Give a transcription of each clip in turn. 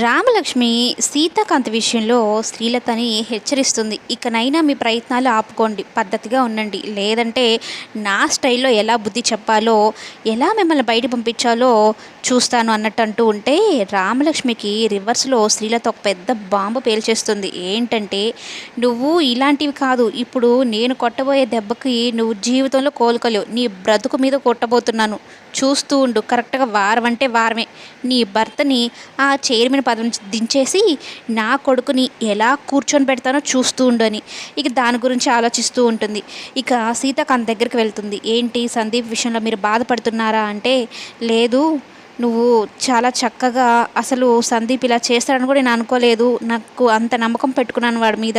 రామలక్ష్మి సీతాకాంత్ విషయంలో శ్రీలతని హెచ్చరిస్తుంది. ఇకనైనా మీ ప్రయత్నాలు ఆపుకోండి. పద్ధతిగా ఉండండి. లేదంటే నా స్టైల్లో ఎలా బుద్ధి చెప్పాలో ఎలా మిమ్మల్ని బయట పంపించాలో చూస్తాను అన్నట్టు అంటూ ఉంటే రామలక్ష్మికి రివర్స్లో శ్రీలత ఒక పెద్ద బాంబు పేల్చేస్తుంది. ఏంటంటే నువ్వు ఇలాంటివి కాదు. ఇప్పుడు నేను కొట్టబోయే దెబ్బకి నువ్వు జీవితంలో కోలుకోలేవు. నీ బ్రతుకు మీద కొట్టబోతున్నాను. చూస్తూ ఉండు. కరెక్ట్గా వారం అంటే వారమే. నీ భర్తని ఆ చైర్మన్ పదం దించేసి నా కొడుకుని ఎలా కూర్చొని పెడతానో చూస్తూ ఉండు అని. ఇక దాని గురించి ఆలోచిస్తూ ఉంటుంది. ఇక సీతాకాంత్ దగ్గరికి వెళ్తుంది. ఏంటి సందీప్ విషయంలో మీరు బాధపడుతున్నారా అంటే లేదు నువ్వు చాలా చక్కగా అసలు సందీప్ ఇలా చేస్తాడని కూడా నేను అనుకోలేదు. నాకు అంత నమ్మకం పెట్టుకున్నాను వాడి మీద.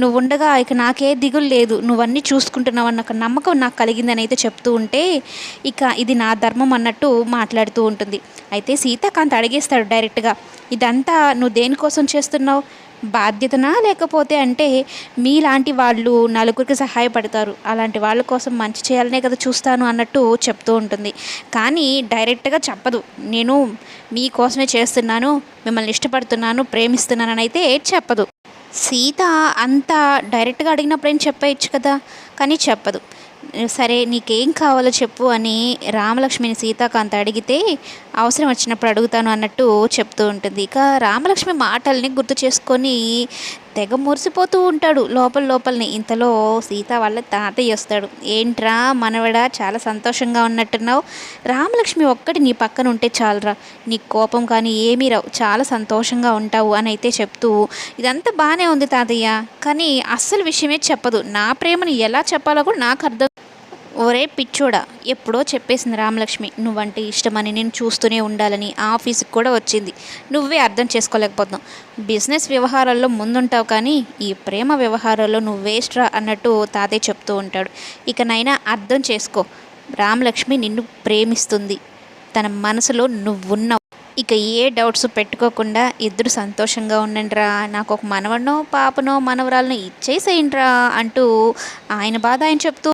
నువ్వు ఉండగా ఇక నాకే దిగులు లేదు. నువ్వన్నీ చూసుకుంటున్నావు అన్న నమ్మకం నాకు కలిగిందని అయితే చెప్తూ ఉంటే ఇక ఇది నా ధర్మం అన్నట్టు మాట్లాడుతూ ఉంటుంది. అయితే సీతాకాంత్ అడిగేస్తాడు డైరెక్ట్గా ఇదంతా నువ్వు దేనికోసం చేస్తున్నావు? బాధ్యతనా లేకపోతే అంటే మీలాంటి వాళ్ళు నలుగురికి సహాయపడతారు. అలాంటి వాళ్ళ కోసం మంచి చేయాలనే కదా చూస్తాను అన్నట్టు చెప్తూ ఉంటుంది. కానీ డైరెక్ట్గా చెప్పదు. నేను మీకోసమే చేస్తున్నాను మిమ్మల్ని ఇష్టపడుతున్నాను ప్రేమిస్తున్నానని అయితే చెప్పదు. సీత అంత డైరెక్ట్గా అడిగినప్పుడు ఏం చెప్పేయచ్చు కదా? కానీ చెప్పదు. సరే నీకేం కావాలో చెప్పు అని రామలక్ష్మిని సీతాకాంత్ అడిగితే అవసరం వచ్చినప్పుడు అడుగుతాను అన్నట్టు చెప్తూ ఉంటుంది. ఇక రామలక్ష్మి మాటల్ని గుర్తు చేసుకొని తెగ మురిసిపోతూ ఉంటాడు లోపల లోపలని. ఇంతలో సీత వాళ్ళ తాతయ్య వస్తాడు. ఏంట్రా మనవడా చాలా సంతోషంగా ఉన్నట్టున్నావు. రామలక్ష్మి ఒక్కటి నీ పక్కన ఉంటే చాలరా. నీ కోపం కానీ ఏమీ రావు. చాలా సంతోషంగా ఉంటావు అని అయితే చెప్తూ ఇదంతా బాగానే ఉంది తాతయ్య. కానీ అస్సలు విషయమే చెప్పదు. నా ప్రేమను ఎలా చెప్పాలో కూడా నాకు అర్థం ఒరే పిచ్చోడా ఎప్పుడో చెప్పేసింది రామలక్ష్మి నువ్వంటే ఇష్టమని నేను చూస్తూనే ఉండాలని ఆఫీస్కి కూడా వచ్చింది. నువ్వే అర్థం చేసుకోలేకపోతున్నావు. బిజినెస్ వ్యవహారాల్లో ముందుంటావు కానీ ఈ ప్రేమ వ్యవహారాల్లో నువ్వు వేస్ట్రా అన్నట్టు తాతయ్య చెప్తూ ఉంటాడు. ఇకనైనా అర్థం చేసుకో రామలక్ష్మి నిన్ను ప్రేమిస్తుంది. తన మనసులో నువ్వున్నావు. ఇక ఏ డౌట్స్ పెట్టుకోకుండా ఇద్దరు సంతోషంగా ఉండండిరా నాకు ఒక మనవనో పాపనో మనవరాలను ఇచ్చేసేయండిరా అంటూ ఆయన బాధ ఆయన చెప్తూ